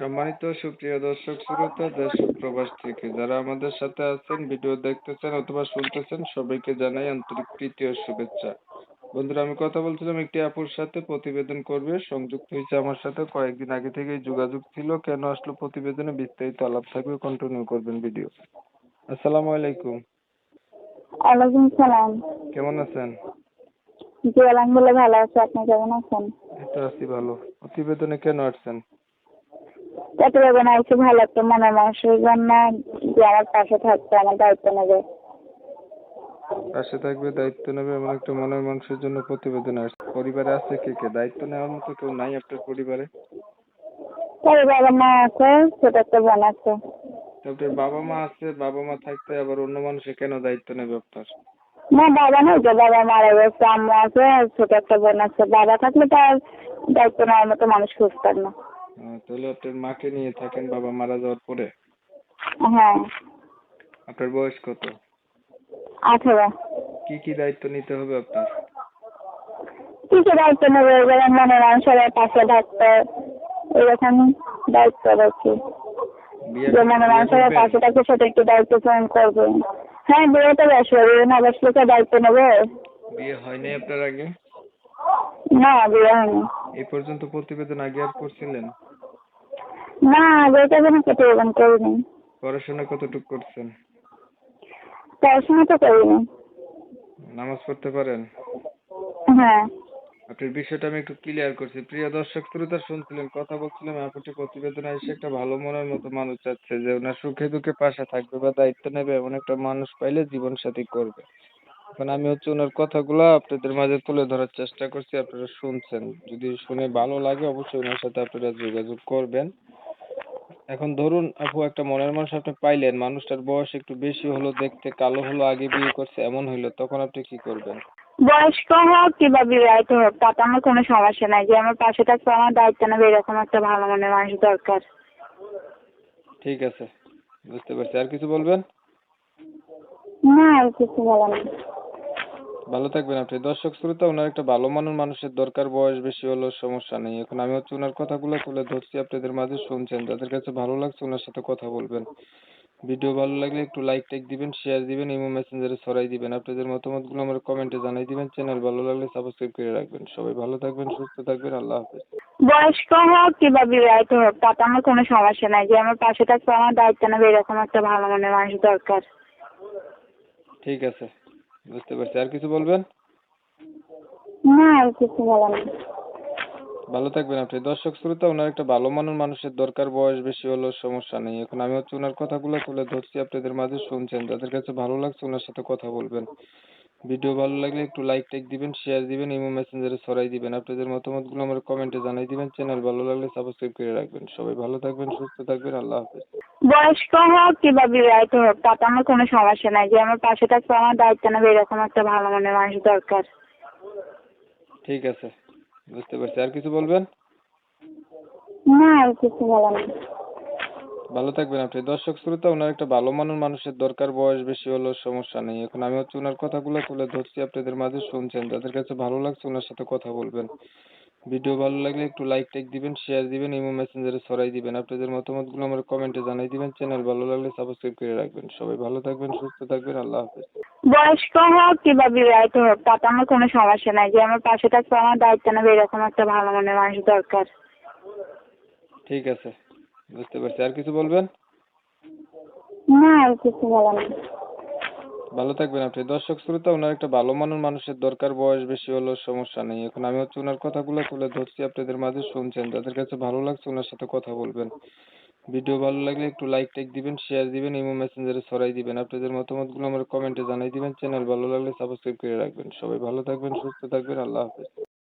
সম্মানিত সুপ্রিয় দর্শক শ্রোতা দেশ প্রবাস থেকে যারা আমাদের সাথে আছেন ভিডিও দেখতেছেন অথবা শুনতেছেন সবাইকে জানাই আন্তরিক প্রীতি ও শুভেচ্ছা। বন্ধুরা আমি কথা বলছিলাম একটি আপুর সাথে প্রতিবেদন করবে। সংযুক্ত হয়েছে আমার সাথে কয়েকদিন আগে থেকেই যোগাযোগ ছিল। কেন আসলো প্রতিবেদনে বিস্তারিত আলাপ থাকবে কন্টিনিউ করবেন ভিডিও আসসালামু আলাইকুম। ওয়ালাইকুম সালাম। কেমন আছেন? জি আলহামদুলিল্লাহ ভালো আছি। আপনি কেমন আছেন? এই তো আছি ভালো। প্রতিবেদনে কেন আসছেন? প্রতিবেদন আইসি ভালো একটা মনের মানুষের জন্য যে আমার পাশে থাকতে আমার দায়িত্ব নেবে। পাশে থাকবে দায়িত্ব নেবে এমন একটা মনের মানুষের জন্য প্রতিবেদন আসছে পরিবারে আছে কে কে? দায়িত্ব নেওয়ার মতো কেউ নাই আপনার পরিবারে? বাবা মা আছে ছোট একটা বোন আছে। আপনার বাবা মা আছে বাবা মা থাকতে আবার অন্য মানুষে কেন দায়িত্ব নেবে আপনার? না বাবা নেই তো বাবা মারা গেছে আম্মু আছে ছোট একটা বোন আছে। বাবা থাকলে তার দায়িত্ব নেওয়ার মতো মানুষ খুঁজতাম না। তাহলে আপনার মাকে নিয়ে থাকেন বাবা মারা যাওয়ার পরে? হ্যাঁ। আপনার বয়স কত? আঠারো। কি কি দায়িত্ব নিতে হবে আপনার? কিছু দায়িত্ব নেবে যেমন মনের মানুষের পাশে থাকতে এরকম দায়িত্ব রাখি। বিয়ে যে মনে বিয়ে মানুষের? পাশে থাকতে সেটা একটু দায়িত্ব পালন করবে। হ্যাঁ বিয়ে তো বসবে না বসলে তো দায়িত্ব নেবে। বিয়ে হয়নি আপনার আগে? না বিয়ে হয়নি। এই পর্যন্ত প্রতিবেদন আগে আর করছিলেন? না বিয়েটা যেন প্রতিবেদন করিনি। পড়াশোনা কতটুকু করছেন? পড়াশোনা তো করিনি। নামাজ পড়তে পারেন? হ্যাঁ। আপনার বিষয়টা আমি একটু ক্লিয়ার করছি। প্রিয় দর্শক শ্রোতা শুনছিলেন কথা বলছিলাম আপনার প্রতিবেদনে এসে একটা ভালো মনের মতো মানুষ চাচ্ছে যে ওনার সুখে দুঃখে পাশে থাকবে বা দায়িত্ব নেবে এমন একটা মানুষ পাইলে জীবন সাথী করবে। এখন আমি হচ্ছে ওনার কথাগুলো আপনাদের মাঝে তুলে ধরার চেষ্টা করছি আপনারা শুনছেন। যদি শুনে ভালো লাগে অবশ্যই ওনার সাথে আপনারা যোগাযোগ করবেন। এখন ধরুন আপু একটা মনের মানুষ আপনি পাইলেন মানুষটার বয়স একটু বেশি হলো দেখতে কালো হলো আগে বিয়ে করছে এমন হইল তখন আপনি কি করবেন? বয়স্ক হোক কিংবা বিবাহিত হোক তাতে আমার কোনো সমস্যা নাই যে আমার পাশে থাকতে আমার দায়িত্ব নেবে এরকম একটা ভালো মনের মানুষ দরকার। ঠিক আছে বুঝতে পারছি। আর কিছু বলবেন? না আর কিছু বলার নেই। ভালো থাকবেন আপনি। দর্শক শ্রোতা ওনার একটা ভালো মানের মানুষের দরকার বয়স বেশি হলো সমস্যা নেই। এখন আমি হচ্ছে ওনার কথাগুলো তুলে ধরছি আপনাদের মাঝে শুনছেন। যাদের কাছে ভালো লাগছে ওনার সাথে কথা বলবেন। ভিডিও ভালো লাগলে একটু লাইক টাইক দিবেন শেয়ার দিবেন ইমো মেসেঞ্জারে ছড়াই দিবেন। আপনাদের মতামতগুলো আমার কমেন্টে জানাই দিবেন। চ্যানেল ভালো লাগলে সাবস্ক্রাইব করে রাখবেন। সবাই ভালো থাকবেন সুস্থ থাকবেন আল্লাহ হাফেজ। বয়স্ক হোক কিংবা বিবাহিত হোক তাতে আমার কোনো সমস্যা নাই। যে আমার পাশে থাকতে আমার দায়িত্ব নেবে এরকম একটা ভালো মনের মানুষ দরকার। ঠিক আছে। বুঝতে পারছি। আর কিছু বলবেন? না আর কিছু বলার নেই। ভালো থাকবেন আপনি। দর্শক শ্রোতা ওনার একটা ভালো মানের মানুষের দরকার বয়স বেশি হলো সমস্যা নেই। এখন আমি হচ্ছে ওনার কথাগুলো তুলে ধরছি আপনাদের মাঝে শুনছেন। যাদের কাছে ভালো লাগছে ওনার সাথে কথা বলবেন। ভিডিও ভালো লাগলে একটু লাইক টাইক দিবেন শেয়ার দিবেন ইমো মেসেঞ্জারে ছড়াই দিবেন। আপনাদের মতামতগুলো আমার কমেন্টে জানাই দিবেন। চ্যানেল ভালো লাগলে সাবস্ক্রাইব করে রাখবেন। সবাই ভালো থাকবেন সুস্থ থাকবেন। আল্লাহ হাফেজ। বয়স্ক হোক কিংবা বিবাহিত হোক তাতে আমার কোনো সমস্যা নাই। যে আমার পাশে থাকতে আমার দায়িত্ব নেবে এরকম একটা ভালো মনের মানুষ দরকার। ঠিক আছে বুঝতে পারছি। আর কিছু বলবেন? না আর কিছু বলার নেই। ভালো থাকবেন আপনি। দর্শক শ্রোতা ওনার একটা ভালো মানের মানুষের দরকার বয়স বেশি হলো সমস্যা নেই। এখন আমি হচ্ছে ওনার কথাগুলো তুলে ধরছি আপনাদের মাঝে শুনছেন যাদের কাছে ভালো লাগছে ওনার সাথে কথা বলবেন। ভিডিও ভালো লাগলে একটু লাইক টাইক দিবেন শেয়ার দিবেন ইমো মেসেঞ্জারে ছড়াই দিবেন। আপনাদের মতামতগুলো আমার কমেন্টে জানাই দিবেন চ্যানেল ভালো লাগলে সাবস্ক্রাইব করে রাখবেন। সবাই ভালো থাকবেন সুস্থ থাকবেন আল্লাহ হাফেজ। বয়স্ক হোক কিংবা বিবাহিত হোক তাতে আমার কোনো সমস্যা নাই। যে আমার পাশে থাকতে আমার দায়িত্ব নেবে এরকম একটা ভালো মনের মানুষ দরকার। ঠিক আছে। বুঝতে পারছি। আর কিছু বলবেন? না আর কিছু বলার নেই। ভালো থাকবেন আপনি। দর্শক শ্রোতা ওনার একটা ভালো মানের মানুষের দরকার বয়স বেশি হলো সমস্যা নেই। এখন আমি হচ্ছে ওনার কথাগুলো তুলে ধরছি আপনাদের মাঝে শুনছেন। যাদের কাছে ভালো লাগছে ওনার সাথে কথা বলবেন। ভিডিও ভালো লাগলে একটু লাইক টাইক দিবেন শেয়ার দিবেন ইমো মেসেঞ্জারে ছড়াই দিবেন। আপনাদের মতামতগুলো আমার কমেন্টে জানাই দিবেন। চ্যানেল ভালো লাগলে সাবস্ক্রাইব করে রাখবেন। সবাই ভালো থাকবেন সুস্থ থাকবেন। আল্লাহ হাফেজ।